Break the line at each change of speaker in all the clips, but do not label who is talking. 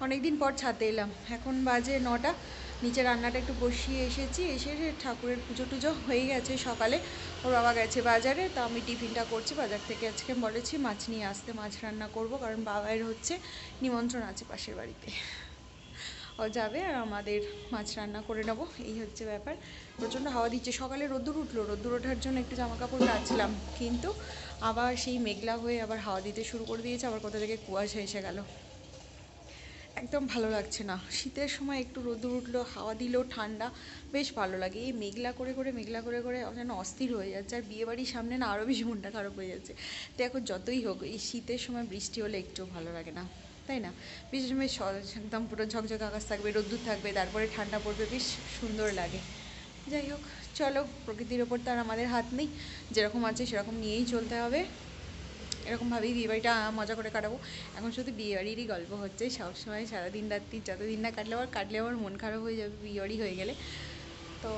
অনেকদিন পর ছাদে এলাম। এখন বাজে নটা। নিচে রান্নাটা একটু বসিয়ে এসেছি। এসে ঠাকুরের পুজো টুজো হয়ে গেছে সকালে। ওর বাবা গেছে বাজারে, তো আমি টিফিনটা করছি। বাজার থেকে আজকে বলেছি মাছ নিয়ে আসতে মাছ রান্না করব, কারণ বাবাইয়ের হচ্ছে নিমন্ত্রণ আছে পাশের বাড়িতে। ও যাবে আর আমাদের মাছ রান্না করে নেব। এই হচ্ছে ব্যাপার। প্রচণ্ড হাওয়া দিচ্ছে। সকালে রোদ্দুর উঠল। রোদ্দুর ওঠার জন্য একটু জামা কাপড় কাচলাম। কিন্তু আবার সেই মেঘলা হয়ে আবার হাওয়া দিতে শুরু করে দিয়েছে। আবার কোথা থেকে কুয়াশা এসে গেল। একদম ভালো লাগছে না। শীতের সময় একটু রোদ্দুর উঠল, হাওয়া দিলেও ঠান্ডা, বেশ ভালো লাগে। এই মেঘলা করে করে, মেঘলা করে করে যেন অস্থির হয়ে যাচ্ছে। আর বিয়ে বাড়ির সামনে না আরও বেশি মনটা খারাপ হয়ে যাচ্ছে। তো এখন যতই হোক, এই শীতের সময় বৃষ্টি হলে একটু ভালো লাগে না, তাই না? বিশেষ সময় একদম পুরো ঝকঝক আকাশ থাকবে, রোদ্দুর থাকবে, তারপরে ঠান্ডা পড়বে, বেশ সুন্দর লাগে। যাই হোক, চলো, প্রকৃতির ওপর তো আর আমাদের হাত নেই। যেরকম আছে সেরকম নিয়েই চলতে হবে। এরকমভাবেই বিয়েবাড়িটা মজা করে কাটাবো। এখন শুধু বিয়ে বাড়িরই গল্প হচ্ছে। সবসময় সারাদিন রাত্রি যতদিন না কাটলে আবার কাটলে আবার মন খারাপ হয়ে যাবে বিয়ে বাড়ি হয়ে গেলে। তো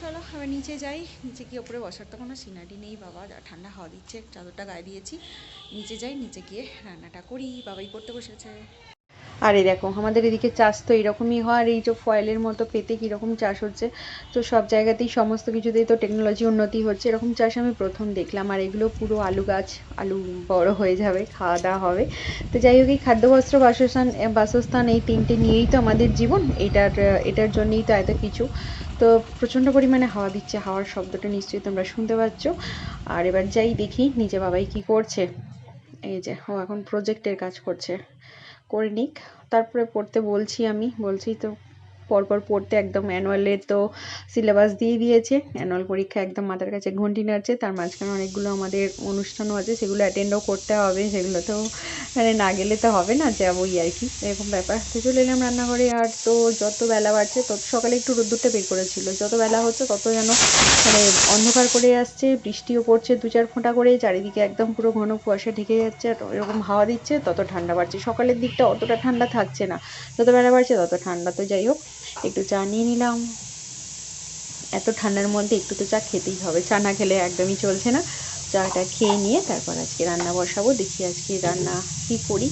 চলো আবার নিচে যাই। নিচে গিয়ে ওপরে বসার তো কোনো সিনারি নেই বাবা। ঠান্ডা হাওয়া দিচ্ছে, চাদরটা গায়ে দিয়েছি। নিচে যাই, নিচে গিয়ে রান্নাটা করি। বাবাই করতে বসেছে। আর এই দেখো, আমাদের এদিকে চাষ তো এরকমই হয়, আর এই যে ফয়েলের মতো পেতে কীরকম চাষ হচ্ছে, তো সব জায়গাতেই সমস্ত কিছুতেই তো টেকনোলজি উন্নতি হচ্ছে। এরকম চাষ আমি প্রথম দেখলাম, আর এগুলো পুরো আলু গাছ, আলু বড় হয়ে যাবে, খাওয়া দাওয়া হবে। তো যাই হোক, এই খাদ্য, বস্ত্র, বাসস্থান বাসস্থান এই তিনটে নিয়েই তো আমাদের জীবন, এটার এটার জন্যই তো এত কিছু। তো প্রচণ্ড পরিমাণে হাওয়া দিচ্ছে, হাওয়ার শব্দটা নিশ্চয়ই তোমরা শুনতে পাচ্ছ। আর এবার যাই দেখি, নিজে বাবাই কি করছে? এই যে, ও এখন প্রজেক্টের কাজ করছে। করে নিক। তারপরে পড়তে বলছি আমি বলছি তো পরপর পড়তে একদম অ্যানুয়ালে তো সিলেবাস দিয়ে দিয়েছে। অ্যানুয়াল পরীক্ষা একদম মাথার কাছে ঘন্টি নাড়ছে, তার মাঝখানে অনেকগুলো আমাদের অনুষ্ঠানও আছে, সেগুলো অ্যাটেন্ডও করতে হবে, সেগুলো তো মানে না গেলে তো হবে না, যাবোই আর কি। এরকম ব্যাপার। তো চলে এলাম রান্নাঘরে, আর তো যত বেলা বাড়ছে, তত সকালে একটু রোদ্দুরটা বের করেছিল। যত বেলা হচ্ছে, তত যেন মানে অন্ধকার করে আসছে, বৃষ্টিও পড়ছে দু চার ফোঁটা করে, চারিদিকে একদম পুরো ঘন কুয়াশা ঢেকে যাচ্ছে, আর এরকম হাওয়া দিচ্ছে, তত ঠান্ডা বাড়ছে। সকালের দিকটা অতটা ঠান্ডা থাকছে না, যত বেলা বাড়ছে তত ঠান্ডা। তো যাই হোক একটু চা নিয়ে নিলাম। এত ঠান্ডার মধ্যে একটু তো চা খেতেই হবে। চা না খেলে একদমই চলছে না। চাটা খেয়ে নিয়ে তারপর আজকে রান্না বসাবো। দেখি আজকে রান্না কি করি।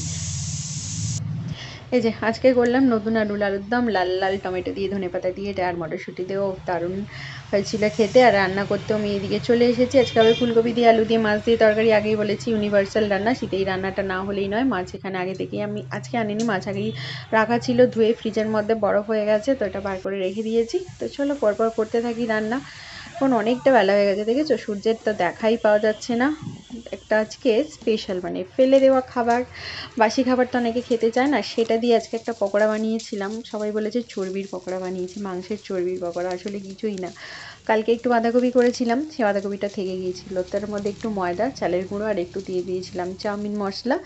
এই যে, আজকে করলাম নতুন আলু আলুর দম, লাল লাল টমেটো দিয়ে ধনে পাতা দিয়ে আর মটরশুঁটি দিয়েও দারুণ হয়েছিল খেতে আর রান্না করতেও আমি এদিকে চলে এসেছি। আজকে আবার ফুলকপি দিয়ে আলু দিয়ে মাছ দিয়ে তরকারি, আগেই বলেছি ইউনিভার্সাল রান্না। শীতেই রান্নাটা না হলেই নয়, মাছ এখানে আগে থেকেই আমি আজকে আনিনি। মাছ আগেই রাখা ছিল, ধুয়ে ফ্রিজের মধ্যে বরফ হয়ে গেছে, তো এটা বার করে রেখে দিয়েছি। তো চলো পরপর করতে থাকি রান্না। এখন অনেকটা বেলা হয়ে গেছে, দেখেছ? সূর্যের তো দেখাই পাওয়া যাচ্ছে না। একটা আজকে স্পেশাল মানে ফেলে দেওয়া খাবার, বাসি খাবার তো অনেকে খেতে চায় না, সেটা দিয়ে আজকে একটা পকোড়া বানিয়েছিলাম। সবাই বলেছে চর্বির পকোড়া বানিয়েছি, মাংসের চর্বির পকোড়া, আসলে কিছুই না। কালকে একটু বাঁধাকপি করেছিলাম, সে বাঁধাকপিটা থেকে গিয়েছিল। তার মধ্যে একটু ময়দা, চালের গুঁড়ো আর একটু দিয়ে দিয়েছিলাম। চাউমিন মশলা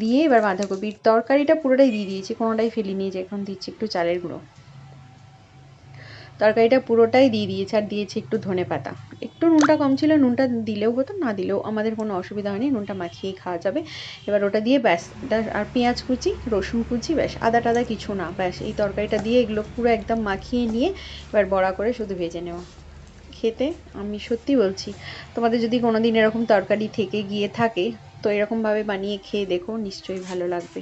দিয়ে এবার বাঁধাকপির তরকারিটা পুরোটাই দিয়ে দিয়েছি, কোনোটাই ফেলিনি যে, এখন দিচ্ছি একটু চালের গুঁড়ো। তরকারিটা পুরোটাই দিয়ে দিয়েছে আর দিয়েছে একটু ধনে পাতা। একটু নুনটা কম ছিল, নুনটা দিলেও হতো, না দিলেও আমাদের কোনো অসুবিধা হয়নি, নুনটা মাখিয়েই খাওয়া যাবে। এবার ওটা দিয়ে ব্যাস আর পেঁয়াজ কুচি, রসুন কুচি, ব্যাস, আদা টাদা কিছু না, ব্যাস, এই তরকারিটা দিয়ে এগুলো পুরো একদম মাখিয়ে নিয়ে এবার বড়া করে শুধু ভেজে নেওয়া খেতে আমি সত্যি বলছি, তোমাদের যদি কোনো দিন এরকম তরকারি থেকে গিয়ে থাকে তো এরকমভাবে বানিয়ে খেয়ে দেখো নিশ্চয়ই ভালো লাগবে।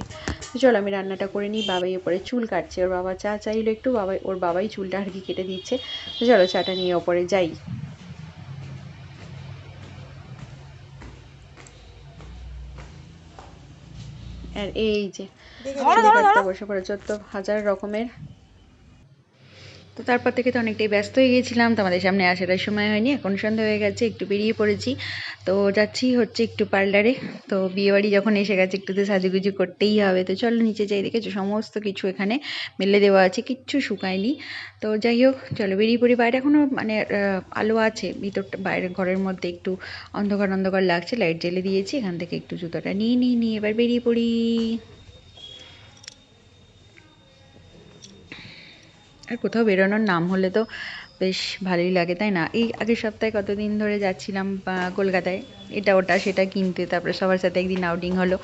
তো চলো আমি রান্নাটা করে নিই বাবাই ওপরে চুল কাটছে ওর বাবা চা চাইলো একটু বাবাই ওর বাবাই চুলটা আর কি কেটে দিচ্ছে। তো চলো চাটা নিয়ে ওপরে যাই। আর এই যে বসে পড়েছে তো হাজার রকমের তো তারপর থেকে তো অনেকটাই ব্যস্ত হয়ে গিয়েছিলাম তোমাদের সামনে আসার সময় হয়নি, এখন সন্ধ্যা হয়ে গেছে, একটু বেরিয়ে পড়েছি। তো যাচ্ছি হচ্ছে একটু পার্লারে তো বিয়েবাড়ি যখন এসে গেছে একটু তো সাজুগুজু করতেই হবে, তো চলো নিচে যাই, দেখেছ সমস্ত কিছু এখানে মেলে দেওয়া আছে, কিচ্ছু শুকায়নি। তো যাই হোক, চলো বেরিয়ে পড়ি, বাইরে এখনও মানে আলো আছে, ভিতরটা, বাইরে ঘরের মধ্যে একটু অন্ধকার অন্ধকার লাগছে লাইট জ্বেলে দিয়েছি, এখান থেকে একটু জুতোটা নিয়ে নিয়ে নিয়ে এবার বেরিয়ে পড়ি। আর কোথাও বেরোনোর নাম হলে তো বেশ ভালোই লাগে, তাই না? এই আগের সপ্তাহে কতদিন ধরে যাচ্ছিলাম কলকাতায়, এটা ওটা সেটা কিনতে, তারপরে সবার সাথে একদিন আউটিং হলো,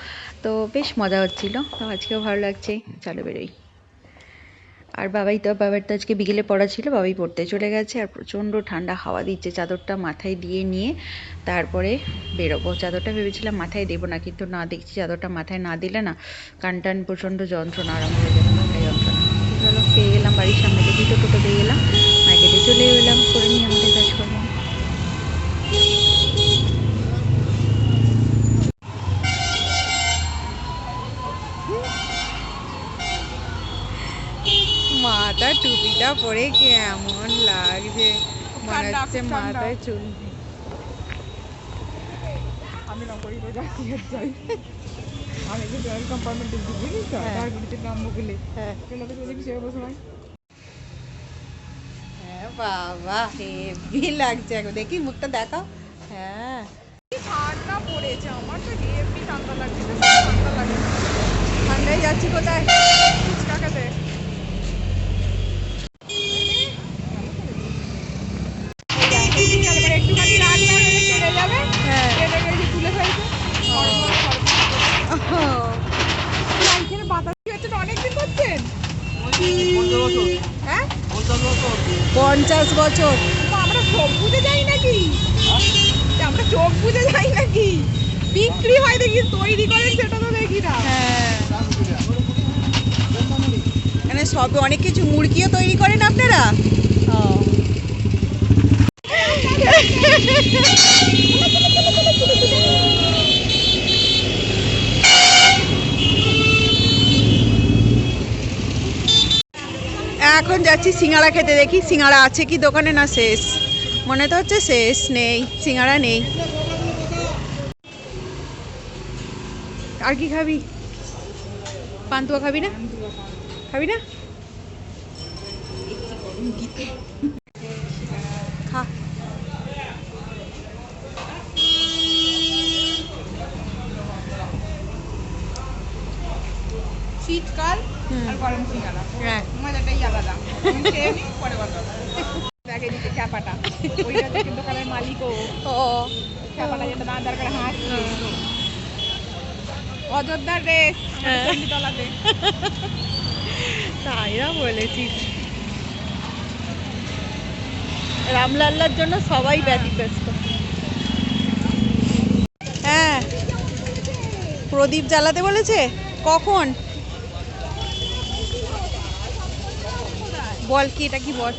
তো বেশ মজা হচ্ছিল, তো আজকেও ভালো লাগছে, চলো বেরোই। আর বাবাই তো, বাবার তো আজকে বিকেলে পড়া ছিল, বাবাই পড়তে চলে গেছে, আর প্রচণ্ড ঠান্ডা হাওয়া দিচ্ছে, চাদরটা মাথায় দিয়ে নিয়ে তারপরে বেরোবো। চাদরটা ভেবেছিলাম মাথায় দেবো না, কিন্তু না দেখছি চাদরটা মাথায় না দিলে না কান টান প্রচণ্ড যন্ত্রণা আরাম হয়ে যাবে, মাথায় যন্ত্রণা। পেয়ে গেলাম বাড়ির সামনে দেখি তো টোটো পেয়ে গেলাম মার্কেটে চলে এলাম করে নিই আমাদের কাজকর্ম।
মাথা টুপিটা পরে কেমন লাগছে? মনে হচ্ছে মাথায় চুল।
আমি নকরি তো যাই আমি যে কম্পার্টমেন্টে তো?
হ্যাঁ।
নামবো
হ্যাঁ।
বসে
হ্যাঁ বাবা হেভি লাগছে এখন। দেখি মুখটা দেখাও। হ্যাঁ।
ঠান্ডা পড়েছে আমার তো হেভি ঠান্ডা লাগছে ঠান্ডা লাগে
ঠান্ডায় যাচ্ছি কোথায়?
ফুচকা খেতে একটুখানি রাখলে হলে চলে যাবে
হ্যাঁ
ট্রেনে গেলে তুলে ফেলছে এখানে বাতাস হচ্ছে অনেকদিন করছেন হ্যাঁ
পঞ্চাশ বছর।
তো আমরা চোখ বুঝে যাই নাকি? আমরা চোখ বুঝে যাই নাকি? বিক্রি হয় দেখি তৈরি করেন সেটা তো দেখি না।
হ্যাঁ। এখানে সব অনেক কিছু মুরগিও তৈরি করেন আপনারা? ও এখন যাচ্ছি সিঙ্গাড়া খেতে দেখি সিঙ্গাড়া আছে কি দোকানে না শেষ? মনে তো হচ্ছে শেষ নেই সিঙ্গাড়া নেই। আর কি খাবি? পান্তুয়া খাবি না? খাবি না? খা।
শীতকাল আর গরম সিঙ্গারা।
হ্যাঁ।
মজাটাই আলাদা।
রামলাল্লার জন্য সবাই ব্যতিব্যস্ত হ্যাঁ প্রদীপ জ্বালাতে বলেছে? কখন? বল কি, এটা কি বল?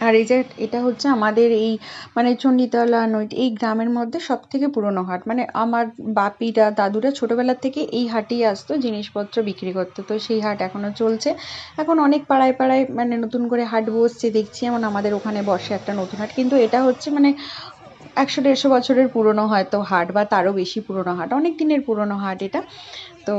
আর এই যে, এটা হচ্ছে আমাদের এই মানে চণ্ডীতলা নৈট, এই গ্রামের মধ্যে সব থেকে পুরনো হাট। মানে আমার বাপিরা, দাদুরা ছোটোবেলা থেকে এই হাটেই আসতো, জিনিসপত্র বিক্রি করতো। তো সেই হাট এখনও চলছে। এখন অনেক পাড়ায় পাড়ায় মানে নতুন করে হাট বসছে, দেখছি যেমন আমাদের ওখানে বসে একটা নতুন হাট। কিন্তু এটা হচ্ছে মানে একশো দেড়শো বছরের পুরনো হয়তো হাট, বা তারও বেশি পুরনো হাট। অনেক দিনের পুরনো হাট এটা। তো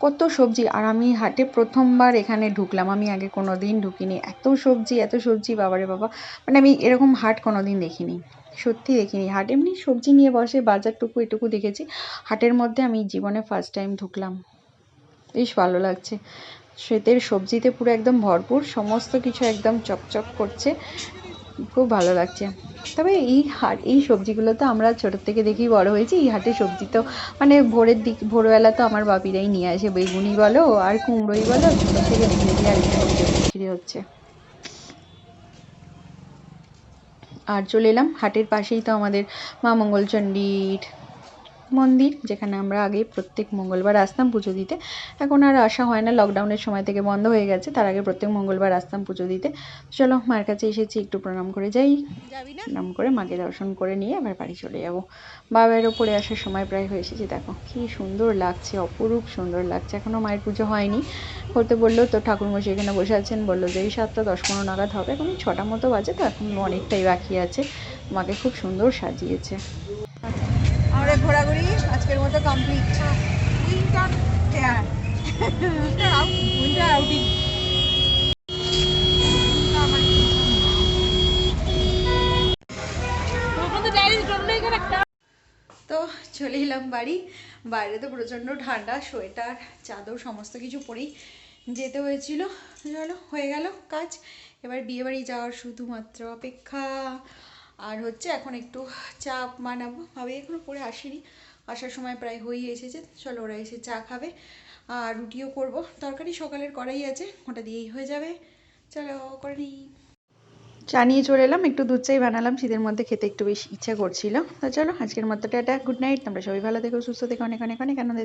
কত সবজি, আর আমি হাটে প্রথমবার এখানে ঢুকলাম। আমি আগে কোনো দিন ঢুকিনি। এত সবজি এত সবজি, বাবারে বাবা। মানে আমি এরকম হাট কোনো দিন দেখিনি। সত্যি দেখিনি। হাট এমনি সবজি নিয়ে বসে, বাজারটুকু এটুকু দেখেছি। হাটের মধ্যে আমি জীবনে ফার্স্ট টাইম ঢুকলাম। বেশ ভালো লাগছে। শীতের সবজিতে পুরো একদম ভরপুর। সমস্ত কিছু একদম চকচক করছে। খুব ভালো লাগছে। তবে এই হাট, এই সবজিগুলো তো আমরা ছোটোর থেকে দেখেই বড় হয়েছি, এই হাটে সবজি তো মানে ভোরের দিক, ভোরবেলা তো আমার বাপিরাই নিয়ে আসে, বেগুনি বলো আর কুমড়োই বলো ছোটোর থেকে দেখে আর বিক্রি হচ্ছে। আর চলে এলাম, হাটের পাশেই তো আমাদের মা মঙ্গলচণ্ডীর মন্দির যেখানে আমরা আগে প্রত্যেক মঙ্গলবার আসতাম পুজো দিতে। এখন আর আসা হয় না লকডাউনের সময় থেকে বন্ধ হয়ে গেছে তার আগে প্রত্যেক মঙ্গলবার আসতাম পুজো দিতে। চলো মার কাছে এসেছি একটু প্রণাম করে যাই।
যাবি না?
প্রণাম করে মাকে দর্শন করে নিয়ে আবার বাড়ি চলে যাব। বাবার ওপরে আসার সময় প্রায় হয়ে এসেছি দেখো কি সুন্দর লাগছে অপরূপ সুন্দর লাগছে। এখনও মায়ের পুজো হয়নি। করতে বলল তো ঠাকুরমশাই এখানে বসে আছেন বলল যে এই সাতটা দশ পনেরো নাগাদ হবে এখন ছটা মতো বাজে তো এখন অনেকটাই বাকি আছে। মাকে খুব সুন্দর সাজিয়েছে।
আমরা ঘোরাঘুরি আজকের মতো কমপ্লিট
হ্যাঁ।
তো চলে এলাম বাড়ি। বাইরে তো প্রচণ্ড ঠান্ডা, সোয়েটার, চাদর, সমস্ত কিছু পরেই যেতে হয়েছিল। চলো, হয়ে গেল কাজ। এবার বিয়ে বাড়ি যাওয়ার শুধুমাত্র অপেক্ষা। আর হচ্ছে এখন একটু চা বানাবো। ভাবি এখনও পরে আসিনি।
আসার সময় প্রায় হয়েই এসেছে। চলো ওরা এসে চা খাবে আর রুটিও করব। তরকারি সকালের করাই আছে, ওটা দিয়েই হয়ে যাবে। চলো করে নিই।
চা নিয়ে চলে এলাম, একটু দুধ চাই বানালাম, শীতের মধ্যে খেতে একটু বেশি ইচ্ছা করছিল। তো চলো, আজকের মতো টাটা, গুড নাইট, তোমরা সবাই ভালো থেকো, সুস্থ থেকো, অনেক অনেক অনেক আনন্দে